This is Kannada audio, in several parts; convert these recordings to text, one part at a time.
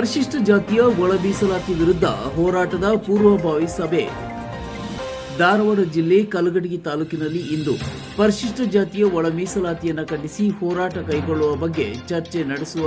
ಪರಿಶಿಷ್ಟ ಜಾತಿಯ ಒಳ ಮೀಸಲಾತಿ ವಿರುದ್ಧ ಹೋರಾಟದ ಪೂರ್ವಭಾವಿ ಸಭೆ. ಧಾರವಾಡ ಜಿಲ್ಲೆ ಕಲಗಡಗಿ ತಾಲೂಕಿನಲ್ಲಿ ಇಂದು ಪರಿಶಿಷ್ಟ ಜಾತಿಯ ಒಳ ಮೀಸಲಾತಿಯನ್ನು ಖಂಡಿಸಿ ಹೋರಾಟ ಕೈಗೊಳ್ಳುವ ಬಗ್ಗೆ ಚರ್ಚೆ ನಡೆಸುವ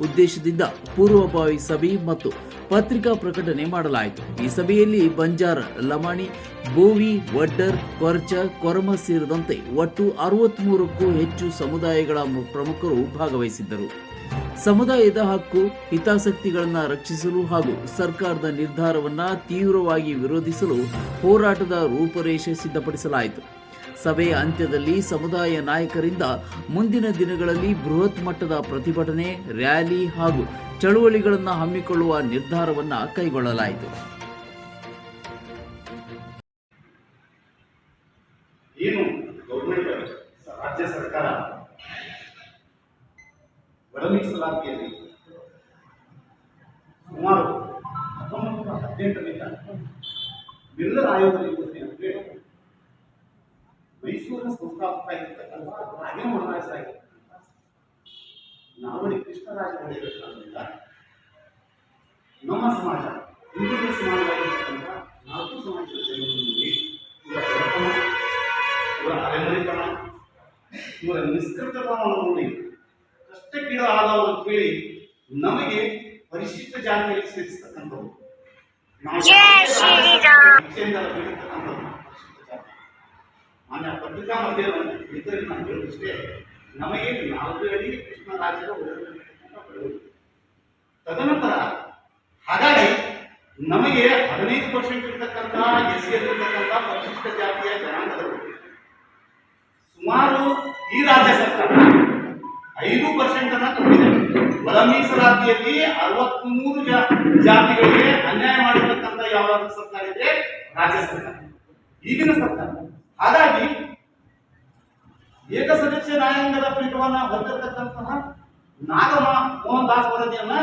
ಉದ್ದೇಶದಿಂದ ಪೂರ್ವಭಾವಿ ಸಭೆ ಮತ್ತು ಪತ್ರಿಕಾ ಪ್ರಕಟಣೆ ಮಾಡಲಾಯಿತು. ಈ ಸಭೆಯಲ್ಲಿ ಬಂಜಾರ, ಲಮಾಣಿ ಬೋವಿ ವಡ್ಡರ್, ಕೊರ್ಚ, ಕೊರಮ ಸೇರಿದಂತೆ ಒಟ್ಟು ಅರವತ್ಮೂರಕ್ಕೂ ಹೆಚ್ಚು ಸಮುದಾಯಗಳ ಪ್ರಮುಖರು ಭಾಗವಹಿಸಿದ್ದರು. ಸಮುದಾಯದ ಹಕ್ಕು, ಹಿತಾಸಕ್ತಿಗಳನ್ನು ರಕ್ಷಿಸಲು ಹಾಗೂ ಸರ್ಕಾರದ ನಿರ್ಧಾರವನ್ನ ತೀವ್ರವಾಗಿ ವಿರೋಧಿಸಲು ಹೋರಾಟದ ರೂಪರೇಷೆ ಸಿದ್ಧಪಡಿಸಲಾಯಿತು. ಸಭೆಯ ಅಂತ್ಯದಲ್ಲಿ ಸಮುದಾಯ ನಾಯಕರಿಂದ ಮುಂದಿನ ದಿನಗಳಲ್ಲಿ ಬೃಹತ್ ಮಟ್ಟದ ಪ್ರತಿಭಟನೆ, ರ್ಯಾಲಿ ಹಾಗೂ ಚಳುವಳಿಗಳನ್ನು ಹಮ್ಮಿಕೊಳ್ಳುವ ನಿರ್ಧಾರವನ್ನು ಕೈಗೊಳ್ಳಲಾಯಿತು. ನೂರ ಹದಿನೆಂಟರಿಂದ ಮಿಲ್ಲರ್ ಆಯೋಗದ ಮೈಸೂರಿನ ಸಂಸ್ಥಾಪಕ ಆಗಿರ್ತಕ್ಕಂಥ ಆಗಿರ್ತಕ್ಕಂಥ ನಾವಡಿ ಕೃಷ್ಣರಾಜ ನಮ್ಮ ಸಮಾಜ ಹಿಂದೂ ಸಮಾಜವಾಗಿರ್ತಕ್ಕಂಥ ನಾಲ್ಕು ಸಮಾಜದ ಜನರೊಂದಿಗೆ ಇವರ ಬಡತನ ಇವರ ಅಲೆಮರಿತನ ಇವರ ಹೇಳಿ ನಮಗೆ ಪರಿಶಿಷ್ಟ ಜಾತಿಯಲ್ಲಿ ಸೇರಿಸ್ತಕ್ಕಂಥವ್ರು ನಾವು ಶಿಕ್ಷೆಯಿಂದ ಬೀಳತಕ್ಕಂಥವ್ರು ಪರಿಶಿಷ್ಟ ಜಾತಿ. ಮಾನ್ಯ ಪತ್ರಿಕಾ ನಮಗೆ ಅಡಿ ಕೃಷ್ಣರಾಜರ ರಾಜ್ಯದ ತದನಂತರ ಹಾಗಾಗಿ ನಮಗೆ ಹದಿನೈದು ಪರ್ಸೆಂಟ್ ಇರ್ತಕ್ಕಂಥ ಎಸ್ ಇರ್ತಕ್ಕಂಥ ಪರಿಶಿಷ್ಟ ಜಾತಿಯ ಜನಾಂಗದವರು ಸುಮಾರು ಈ ರಾಜ್ಯ ಸರ್ಕಾರ ಐದು ಪರ್ಸೆಂಟ್ ಅನ್ನ ತುಂಬಿದೆ ಒಳ ಮೀಸಲಾತಿಯಲ್ಲಿ ಅರವತ್ಮೂರು ಜಾತಿಗಳಿಗೆ ಅನ್ಯಾಯ ಮಾಡಿರ್ತಕ್ಕಂಥ ಯಾವ ಸರ್ಕಾರ ಇದೆ ರಾಜ್ಯ ಸರ್ಕಾರ. ಈಗಿನ ಸರ್ಕಾರ. ಹಾಗಾಗಿ ಏಕಸದಸ್ಯ ನ್ಯಾಯಾಂಗದ ಪೀಠವನ್ನ ಹೊಂದಿರತಕ್ಕಂತಹ ನಾಗಮ ಮೋಹನ್ ದಾಸ್ ವರದಿಯನ್ನ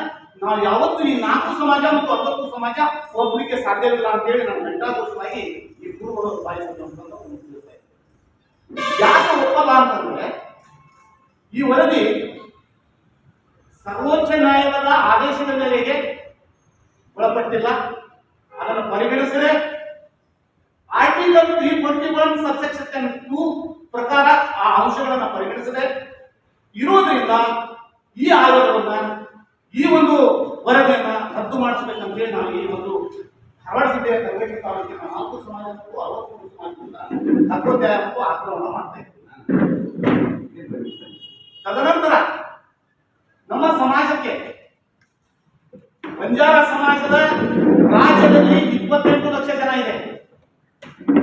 ನಾವು ಯಾವತ್ತು ಈ ನಾಲ್ಕು ಸಮಾಜ ಮತ್ತು ಅರವತ್ತು ಸಮಾಜ ಒಬ್ಬರಿಗೆ ಸಾಧ್ಯವಿಲ್ಲ ಅಂತ ಹೇಳಿ ನಾವು ಘಂಟಾಘೋಷವಾಗಿ ಈ ಗುರುಗಳು ಬಾಯಿಸಿದಂತ ಯಾಕೆ ಒಪ್ಪಲ್ಲ ಅಂತಂದ್ರೆ ಈ ವರದಿ ಸರ್ವೋಚ್ಚ ನ್ಯಾಯಾಲಯದ ಆದೇಶದ ಮೇರೆಗೆ ಒಳಪಟ್ಟಿಲ್ಲ. ಅದನ್ನು ಪರಿಗಣಿಸದೆ article three twenty one subsection two ಪ್ರಕಾರ ಆ ಅಂಶಗಳನ್ನು ಪರಿಗಣಿಸದೆ. ಇರೋದ್ರಿಂದ ಈ ಆಯೋಗವನ್ನ ಈ ಒಂದು ವರದಿಯನ್ನ ರದ್ದು ಮಾಡಿಸಬೇಕಂತ ನಾವು ಈ ಒಂದು ಧಾರವಾಡ ಜಿಲ್ಲೆಯ ಕಲಗಟ್ಟಿ ತಾಲೂಕಿನ ನಾಲ್ಕು ಸಮಾಜ ಮತ್ತು ಅರವತ್ತು ಸಮಾಜದಿಂದ ಹಕ್ಕೋದ್ಯಾಯ ಮತ್ತು ಆಕ್ರಮಣ ಮಾಡ್ತಾ ತದನಂತರ ನಮ್ಮ ಸಮಾಜಕ್ಕೆ, ಬಂಜಾರ ಸಮಾಜದ ರಾಜ್ಯದಲ್ಲಿ ಇಪ್ಪತ್ತೆಂಟು ಲಕ್ಷ ಜನ ಇದೆ.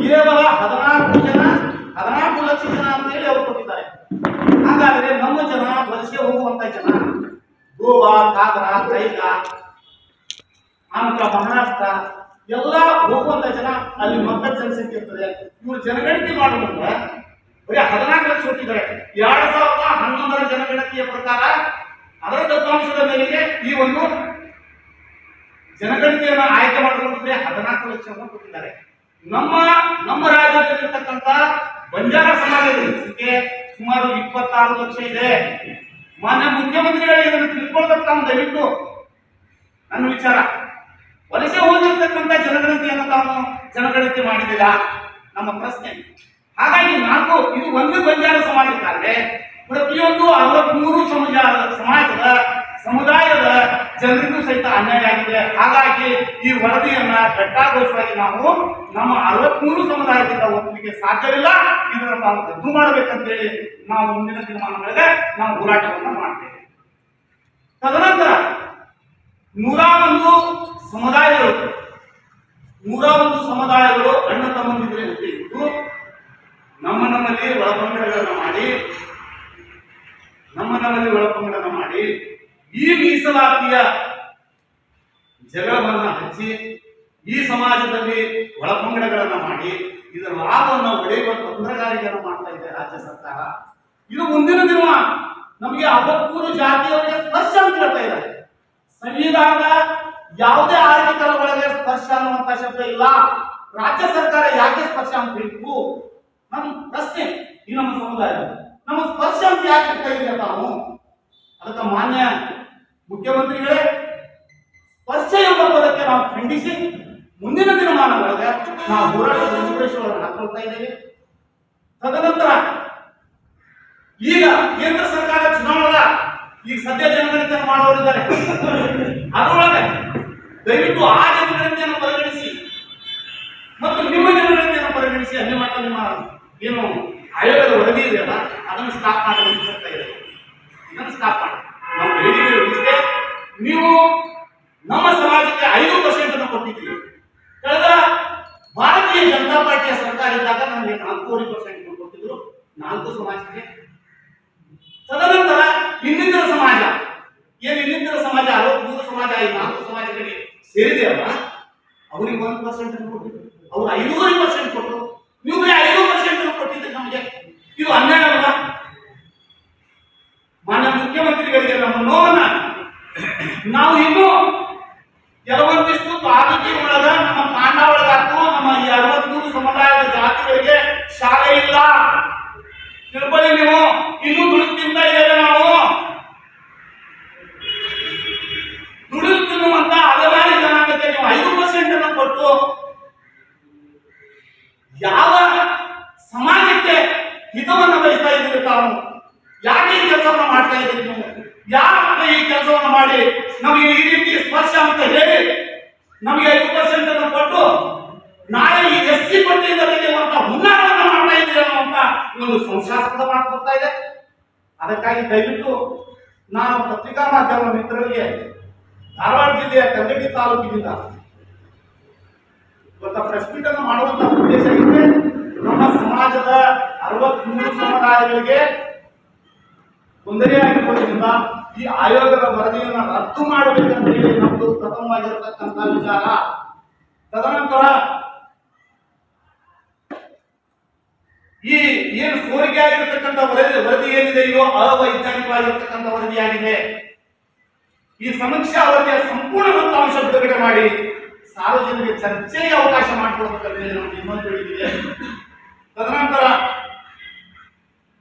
ಕೇವಲ ಹದಿನಾಲ್ಕು ಜನ, ಹದಿನಾಲ್ಕು ಲಕ್ಷ ಜನ ಅಂತ ಹೇಳಿ ಅವರು ಕೊಟ್ಟಿದ್ದಾರೆ. ಹಾಗಾದ್ರೆ ನಮ್ಮ ಜನ ವಲಸೆ ಹೋಗುವಂತ ಜನ, ಗೋವಾ ಕಾಗರ ಕೈಗ ಆನಂತರ ಮಹಾರಾಷ್ಟ್ರ, ಎಲ್ಲ ಹೋಗುವಂತ ಜನ ಅಲ್ಲಿ ಮಕ್ಕಳ ಜನಸಂಖ್ಯೆ ಇರ್ತದೆ. ಇವರು ಜನಗಣತಿ ಮಾಡುವಾಗ ಬರೀ ಹದಿನಾಲ್ಕು ಲಕ್ಷ ಕೊಟ್ಟಿದ್ದಾರೆ. ಎರಡ್ ಸಾವಿರದ ಹನ್ನೊಂದರ ಜನಗಣತಿಯ ಪ್ರಕಾರ ಅದರ ದತ್ತಾಂಶದ ಮೇಲೆ ಈ ಒಂದು ಜನಗಣತಿಯನ್ನು ಆಯ್ಕೆ ಮಾಡಿಕೊಂಡಿದ್ರೆ ಹದಿನಾಲ್ಕು ಲಕ್ಷವನ್ನು ಕೊಟ್ಟಿದ್ದಾರೆ. ನಮ್ಮ ನಮ್ಮ ರಾಜ್ಯದಲ್ಲಿರ್ತಕ್ಕಂಥ ಬಂಜಾರ ಸಮಾಜದ ಸುಮಾರು ಇಪ್ಪತ್ತಾರು ಲಕ್ಷ ಇದೆ. ಮಾನ್ಯ ಮುಖ್ಯಮಂತ್ರಿಗಳು ಇದನ್ನು ತಿಳ್ಕೊಳ್ಬೇಕು ತಾವು ದಯವಿಟ್ಟು. ನನ್ನ ವಿಚಾರ, ವಲಸೆ ಹೋಗಿರ್ತಕ್ಕಂಥ ಜನಗಣತಿಯನ್ನು ತಾವು ಜನಗಣತಿ ಮಾಡಿದಿಲ್ಲ ನಮ್ಮ ಪ್ರಶ್ನೆ. ಹಾಗಾಗಿ ನಾಲ್ಕು, ಇದು ಒಂದು ಬಂಜಾರ ಸಮಾಜಕ್ಕಾದ್ರೆ ಪ್ರತಿಯೊಂದು ಅರವತ್ಮೂರು ಸಮುದಾಯ ಸಮಾಜದ ಸಮುದಾಯದ ಜನರಿಗೂ ಸಹಿತ ಅನ್ಯಾಯ ಆಗಿದೆ. ಹಾಗಾಗಿ ಈ ವರದಿಯನ್ನ ಘಟ್ಟಾಘೋಷವಾಗಿ ನಾವು ನಮ್ಮ ಅರವತ್ಮೂರು ಸಮುದಾಯದಿಂದ ಒಪ್ಪಲಿಕ್ಕೆ ಸಾಧ್ಯವಿಲ್ಲ. ಇದನ್ನು ನಾವು ರದ್ದು ಮಾಡಬೇಕಂತೇಳಿ ನಾವು ಮುಂದಿನ ದಿನಮಾನಗಳಿಗೆ ನಾವು ಹೋರಾಟವನ್ನು ಮಾಡ್ತೇವೆ. ತದನಂತರ ನೂರ ಒಂದು ಸಮುದಾಯಗಳು, ನೂರ ಒಂದು ಸಮುದಾಯಗಳು ಅಣ್ಣ ತಮ್ಮಂದಿದ್ರೆ ಇದ್ದು ನಮ್ಮ ನಮ್ಮಲ್ಲಿ ಒಳಪಂಗಡಗಳನ್ನು ಮಾಡಿ, ನಮ್ಮ ನಮ್ಮಲ್ಲಿ ಈ ಮೀಸಲಾತಿಯ ಜಗಳವನ್ನ ಹಚ್ಚಿ ಈ ಸಮಾಜದಲ್ಲಿ ಒಳಪಂಗಡಗಳನ್ನು ಮಾಡಿ, ಇದರ ಲಾಭವನ್ನು ಒಡೆಯುವ ತಂತ್ರಗಾರಿಕೆಯನ್ನು ಮಾಡ್ತಾ ಇದೆ ರಾಜ್ಯ ಸರ್ಕಾರ. ಇದು ಮುಂದಿನ ದಿನ. ನಮಗೆ ಅರವತ್ಮೂರು ಜಾತಿಯವರಿಗೆ ಸ್ಪರ್ಶ ಅಂತ ಹೇಳ್ತಾ ಇದ್ದಾರೆ. ಸಂವಿಧಾನದ ಯಾವುದೇ ಆರ್ಥಿಕರ ಒಳಗೆ ಸ್ಪರ್ಶ ಅನ್ನುವಂತ ಶಬ್ದ ಇಲ್ಲ. ರಾಜ್ಯ ಸರ್ಕಾರ ಯಾಕೆ ಸ್ಪರ್ಶ ಅಂತ ಬೇಕು ನಮ್ಮ ಪ್ರಶ್ನೆ ಈ ನಮ್ಮ ಸಮುದಾಯ ನಮ್ಮ ಸ್ಪರ್ಶ ಅಂತ ಯಾಕೆ ಇರ್ತಾ ಇದೆ ತಾವು? ಅದಕ್ಕೆ ಮಾನ್ಯ ಮುಖ್ಯಮಂತ್ರಿಗಳೇ, ಸ್ಪರ್ಶ ಎಂಬ ಪದಕ್ಕೆ ನಾವು ಖಂಡಿಸಿ ಮುಂದಿನ ದಿನಮಾನಗಳಿಗೆ ನಾವು ಹೋರಾಟದ ಸಂದೇಶಗಳನ್ನು ಹಾಕೊಳ್ತಾ ಇದ್ದೇವೆ. ತದನಂತರ ಈಗ ಕೇಂದ್ರ ಸರ್ಕಾರ ಚುನಾವಣಾ ಈಗ ಸದ್ಯ ಜನಗಣತಿಯನ್ನು ಮಾಡುವವರಿದ್ದಾರೆ. ಅದರೊಳಗೆ ದಯವಿಟ್ಟು ಆ ಜನಗಣತಿಯನ್ನು ಪರಿಗಣಿಸಿ ಮತ್ತು ನಿಮ್ಮ ಜನಗಣತಿಯನ್ನು ಪರಿಗಣಿಸಿ ಅಲ್ಲಿ ಮಟ್ಟ ನಿಮ್ಮ ಏನು ಆಯೋಗದ ವರದಿ ಇದೆಯಲ್ಲ, ಅದನ್ನು ಸ್ಟಾಪ್ ಅಂತ ಇದೆ ಇದನ್ನು ಸ್ಟಾಪ್ ಮಾಡಿ. ನಾವು ನೀವು ನಮ್ಮ ಸಮಾಜಕ್ಕೆ ಐದು ಪರ್ಸೆಂಟ್ ಅನ್ನು ಕೊಟ್ಟಿದ್ದೀರಿ. ಕಳೆದ ಭಾರತೀಯ ಜನತಾ ಪಾರ್ಟಿಯ ಸರ್ಕಾರ ಇದ್ದಾಗ ನಮಗೆ ನಾಲ್ಕೂವರೆ ಪರ್ಸೆಂಟ್ ಕೊಟ್ಟಿದ್ರು. ನಾಲ್ಕು ಸಮಾಜಕ್ಕೆ. ತದನಂತರ ಇನ್ನಿತರ ಸಮಾಜ. ಏನು ಇನ್ನಿತರ ಸಮಾಜ? ಅರವತ್ಮೂರು ಸಮಾಜ. ಈ ನಾಲ್ಕು ಸಮಾಜಗಳಿಗೆ ಸೇರಿದೆಯಲ್ಲ ಅವರಿಗೆ ಒಂದು ಪರ್ಸೆಂಟ್ ಅನ್ನು ಕೊಟ್ಟಿದ್ರು. ಅವ್ರು ಐದೂವರೆ ಪರ್ಸೆಂಟ್ ಕೊಟ್ಟರು ನೀವು ಬರೀ ಐದು ಪರ್ಸೆಂಟ್ ಕೊಟ್ಟಿದ್ರೆ ನಮಗೆ ಇದು ಅನ್ಯಾಯ ಅಲ್ವಾ ಮಾನ್ಯ ಮುಖ್ಯಮಂತ್ರಿಗಳಿಗೆ ನಮ್ಮ ನೋವನ್ನ ನಾವು ಇನ್ನೂ ಕೆಲವೊಂದಿಷ್ಟು ತಾಲೂಕಿನ ಒಳಗ ನಮ್ಮ ಕಾಂಡ ಒಳಗಾತು ನಮ್ಮ ಈ ಅರವತ್ಮೂರು ಸಮುದಾಯದ ಜಾತಿಗಳಿಗೆ ಶಾಲೆ ಇಲ್ಲ ತಿಳ್ಕೊಳ್ಳಿ ನೀವು ಇನ್ನೂ ದುಡ್ಡು ತಿಂತಾ ಇದ್ದೇವೆ ನಾವು. ದುಡಿದು ತಿನ್ನುವಂತ ಹಲವಾರು ಜನಾಂಗಕ್ಕೆ ನೀವು ಐದು ಪರ್ಸೆಂಟ್ ಅನ್ನು ಕೊಟ್ಟು ಯಾವ ಸಮಾಜಕ್ಕೆ ಹಿತವನ್ನು ಬಯಸ್ತಾ ಇದ್ದೀರಿ ತಾವು? ಯಾಕೆ ಈ ಕೆಲಸವನ್ನು ಮಾಡ್ತಾ ಇದ್ದೀರಿ ನೀವು? ಯಾಕೆ ಈ ಕೆಲಸವನ್ನು ಮಾಡಿ? ನಮಗೆ ಈ ರೀತಿ ಸ್ಪರ್ಶ ಅಂತ ಹೇಳಿ ನಮಗೆ ಐದು ಪರ್ಸೆಂಟ್ ಅನ್ನು ಕೊಟ್ಟು ನಾಳೆ ಈ ಎಸ್ ಸಿ ಪಟ್ಟಿಯಿಂದ ತೆಗೆಯುವಂತ ಹುನ್ನಾರವನ್ನು ಮಾಡ್ತಾ ಇದ್ದೀರಿ ಒಂದು ಸಂಶಯಾಸ್ಪದ ಮಾತು ಬರ್ತಾ ಇದೆ. ಅದಕ್ಕಾಗಿ ದಯವಿಟ್ಟು ನಾನು ಪತ್ರಿಕಾ ಮಾಧ್ಯಮ ಮಿತ್ರರಿಗೆ ಧಾರವಾಡ ಜಿಲ್ಲೆಯ ಕಲ್ಲಡಿ ತಾಲೂಕಿನಿಂದ ಇವತ್ತ ಪ್ರೆಸ್ ಮೀಟ್ ಅನ್ನು ಉದ್ದೇಶ ಇದೆ ನಮ್ಮ ಸಮಾಜದ ಅರವತ್ಮೂರು ಸಮುದಾಯಗಳಿಗೆ ತೊಂದರೆಯಾಗಿರುವುದರಿಂದ ಈ ಆಯೋಗದ ವರದಿಯನ್ನು ರದ್ದು ಮಾಡಬೇಕಂತ ಹೇಳಿ ನಮ್ದು ಪ್ರಥಮವಾಗಿರತಕ್ಕಂತ ವಿಚಾರ. ತದನಂತರ ಈ ಏನು ಸೋರಿಕೆ ಆಗಿರತಕ್ಕಂಥ ವರದಿ ವರದಿ ಏನಿದೆ ಇದು ಅವೈಜ್ಞಾನಿಕವಾಗಿರತಕ್ಕಂಥ ವರದಿಯಾಗಿದೆ ಈ ಸಮೀಕ್ಷಾ ವರದಿಯ ಸಂಪೂರ್ಣ ವೃತ್ತಾಂಶ ಬಿಡುಗಡೆ ಮಾಡಿ ಸಾರ್ವಜನಿಕ ಚರ್ಚೆಗೆ ಅವಕಾಶ ಮಾಡಿಕೊಡ್ಬೇಕಂತ ಹೇಳಿ ನಮ್ಗೆ ಇನ್ನೊಂದು ಬೇಡಿಕೆ ತದನಂತರ,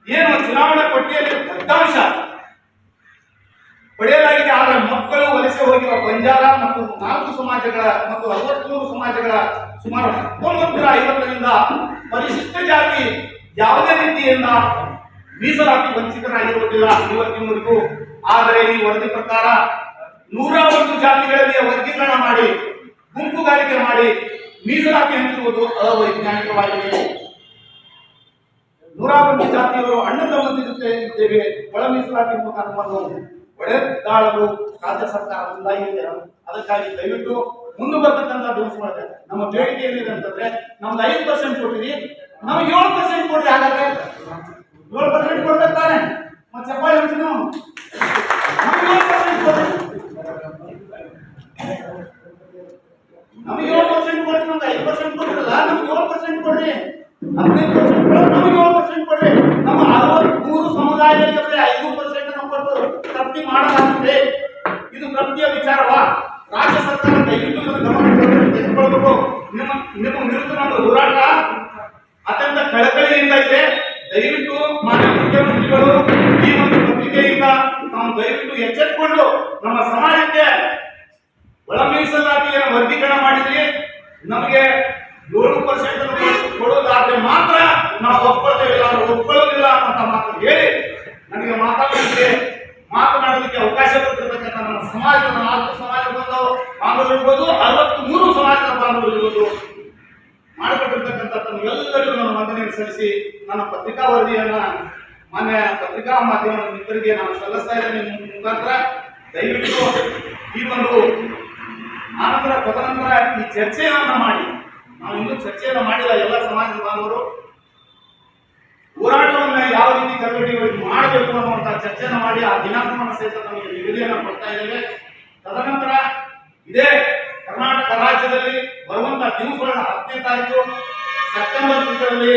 ಏನು ಚುನಾವಣಾ ಪಟ್ಟಿಯಲ್ಲಿ ದತ್ತಾಂಶ ಪಡೆಯಲಾಗಿದೆ, ಆದರೆ ಮಕ್ಕಳು ವಲಸೆ ಹೋಗಿರುವ ಬಂಜಾರ ಮತ್ತು ನಾಲ್ಕು ಸಮಾಜಗಳ ಮತ್ತು ಅರವತ್ಮೂರು ಸಮಾಜಗಳ ಸುಮಾರು ಹತ್ತೊಂಬತ್ತು ಐವತ್ತರಿಂದ ಪರಿಶಿಷ್ಟ ಜಾತಿ ಯಾವುದೇ ರೀತಿಯಿಂದ ಮೀಸಲಾತಿ ವಂಚಿತರಾಗಿರುವುದಿಲ್ಲ ಇವತ್ತಿನವರೆಗೂ ಆದರೆ ಈ ವರದಿ ಪ್ರಕಾರ ನೂರ ಒಂದು ಜಾತಿಗಳಲ್ಲಿ ವರ್ಗೀಕರಣ ಮಾಡಿ, ಗುಂಪುಗಾರಿಕೆ ಮಾಡಿ ಮೀಸಲಾತಿ ಹಂಚಿರುವುದು ಅವೈಜ್ಞಾನಿಕವಾಗಿದೆ. ನೂರ ಒಂದು ಜಾತಿಯವರು ಅಣ್ಣ ತಮ್ಮಂದಿರುತ್ತೆ ಇದ್ದೇವೆ ಒಳ ಮೀಸಲಾತಿ ಮುಖಾಂತರ ಒಡೆದಾಳಲು ರಾಜ್ಯ ಸರ್ಕಾರ ಮುಂದಾಗಿದೆ. ಅದಕ್ಕಾಗಿ ದಯವಿಟ್ಟು ಮುಂದೆ ಬರ್ತಕ್ಕಂಥ ಡೋಸ್ ಮಾಡಿದೆ ನಮ್ಮ ಬೇಡಿಕೆ ಏನಿದೆ ಅಂತಂದ್ರೆ ನಮ್ದು ಐದು ಪರ್ಸೆಂಟ್ ಕೊಟ್ಟಿರಿ ನಮ್ಗೆ ಏಳು ಪರ್ಸೆಂಟ್ ಕೊಡ್ರಿ ಹಾಗಾದ್ರೆ. ಏಳು ಪರ್ಸೆಂಟ್ ಕೊಡ್ಬೇಕು ತಾನೆ. ಮತ್ತೆ ಚಪ್ಪಾಳಿ ಹೇಳ್ತೀನಿ ನಮ್ಗೆ ಏಳು ಪರ್ಸೆಂಟ್ ಕೊಡ್ರಿ. ನಮಗೆ ಏಳು ಪರ್ಸೆಂಟ್ ಕೊಡ್ರಿ, ನಮ್ಗೆ ಐದು ಪರ್ಸೆಂಟ್ ಕೊಟ್ಟಿರಲ್ಲ ನಮ್ಗೆ ಏಳು ಪರ್ಸೆಂಟ್ ಕೊಡ್ರಿ. ಹದಿನೈದು ಪರ್ಸೆಂಟ್ ನಮ್ಗೆ ಏಳು ಪರ್ಸೆಂಟ್ ಕೊಡ್ರಿ. ಎಚ್ಚೆತ್ತುಕೊಂಡು ನಮ್ಮ ಸಮಾಜಕ್ಕೆ ಒಳ ಮೀಸಲಾತಿಯನ್ನು ವರ್ಗೀಕರಣ ಮಾಡಿದ್ರಿ. ನಮಗೆ ಏಳು ಪರ್ಸೆಂಟ್ ಕೊಡೋದಾದ್ರೆ ಮಾತ್ರ ನಾವು ಇಲ್ಲ ಅಂದ್ರೆ ಒಪ್ಕೊಳ್ಳೋದಿಲ್ಲ ಅಂತ ಮಾತು ಹೇಳಿ ನನಗೆ ಮಾತಾಡಲಿಕ್ಕೆ ಮಾತನಾಡಲಿಕ್ಕೆ ಅವಕಾಶ ಕೊಟ್ಟಿರ್ತಕ್ಕಂಥ ನಮ್ಮ ಸಮಾಜದ ನಾಲ್ಕು ಸಮಾಜ ಬಂದವು ಬಾಂಧವರು ಇರ್ಬೋದು, ಅರವತ್ತು ಮೂರು ಸಮಾಜದ ಬಾಂಧವರು ಇರ್ಬೋದು. ಮಾಡಿಕೊಟ್ಟಿರ್ತಕ್ಕಂಥ ತಮ್ಮೆಲ್ಲರಿಗೂ ನನ್ನ ವಂದನೆಯನ್ನು ಸಲ್ಲಿಸಿ ನನ್ನ ಪತ್ರಿಕಾ ವರದಿಯನ್ನ ಮಾನ್ಯ ಪತ್ರಿಕಾ ಮಾಧ್ಯಮದ ಮಿತ್ರರಿಗೆ ನಾನು ಸಲ್ಲಿಸ್ತಾ ಇದ್ದೇನೆ ಮುಖಾಂತರ. ದಯವಿಟ್ಟು ಈ ಒಂದು ಆನಂತರ ತದನಂತರ ಈ ಚರ್ಚೆಯನ್ನು ಮಾಡಿ. ನಾವು ಇನ್ನೂ ಚರ್ಚೆಯನ್ನು ಮಾಡಿಲ್ಲ, ಎಲ್ಲ ಸಮಾಜದ ಬಾಂಧವರು ಹೋರಾಟವನ್ನ ಯಾವ ರೀತಿ ಕೈಗೊಳ್ಳಿ ಮಾಡಬೇಕು ಅನ್ನುವಂಥ ಚರ್ಚೆಯನ್ನು ಮಾಡಿ, ಆ ದಿನಾಂಕವನ್ನು ಸಹಿತ ನಮಗೆ ನಿಗದಿಯನ್ನು ಕೊಡ್ತಾ ಇದ್ದೇವೆ. ತದನಂತರ ಇದೇ ಕರ್ನಾಟಕ ರಾಜ್ಯದಲ್ಲಿ ಬರುವಂತಹ ದಿವಸಗಳ ಹತ್ತನೇ ತಾರೀಕು, ಸೆಪ್ಟೆಂಬರ್ ತಿಂಗಳಲ್ಲಿ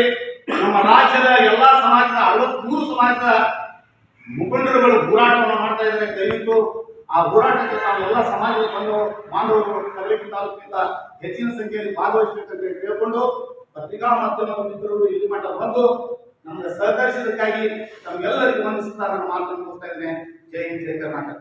ನಮ್ಮ ರಾಜ್ಯದ ಎಲ್ಲಾ ಸಮಾಜದ ಅರವತ್ಮೂರು ಸಮಾಜದ ಮುಖಂಡರುಗಳು ಹೋರಾಟವನ್ನು ಮಾಡ್ತಾ ಇದ್ದಾರೆ ದಯವಿಟ್ಟು ಆ ಹೋರಾಟಕ್ಕೆ ನಾವು ಎಲ್ಲ ಸಮಾಜದ ಬಂದು ಮಾನವರು ಕಲಬುರಗಿ ತಾಲೂಕಿನಿಂದ ಹೆಚ್ಚಿನ ಸಂಖ್ಯೆಯಲ್ಲಿ ಭಾಗವಹಿಸಬೇಕಂತ ಕೇಳಿಕೊಂಡು ಪತ್ರಿಕಾ ಮಾಧ್ಯಮದ ಮಿತ್ರರು ಇಲ್ಲಿ ಮಟ್ಟ ಬಂದು ನಮಗೆ ಸಹಕರಿಸಿದ್ದಕ್ಕಾಗಿ ನಮ್ಗೆಲ್ಲರಿಗೂ ವಂದಿಸುತ್ತಾ ನನ್ನ ಮಾತನ್ನು ಕೊಡ್ತಾ ಇದ್ದೇನೆ. ಜೈ ಹಿಂದ್, ಜೈ ಕರ್ನಾಟಕ.